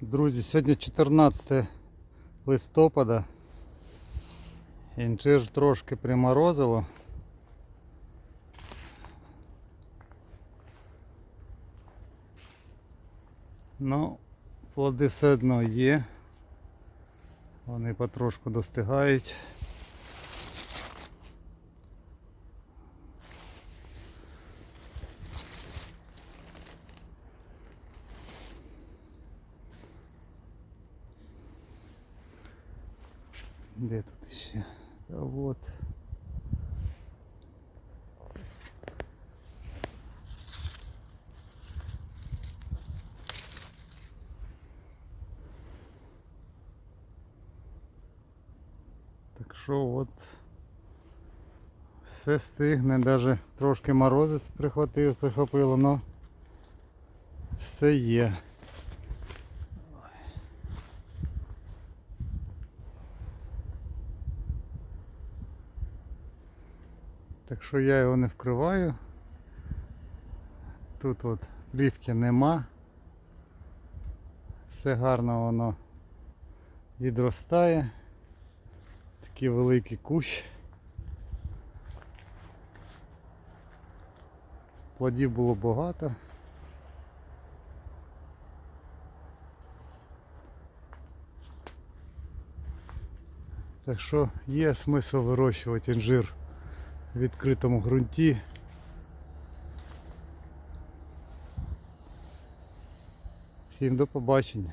Друзі, сьогодні 14 листопада. Інжир трошки приморозило. Ну, плоди все одно є. Вони потрошку достигають. Де тут ще? Та от. Так що от все стигне, навіть трошки морозець прихватив, прихопило, но все є. Так що я його не вкриваю. Тут от плівки нема. Все гарно воно відростає. Такий великий кущ. Плодів було багато. Так що є смисл вирощувати інжир відкритому ґрунті. Всім до побачення.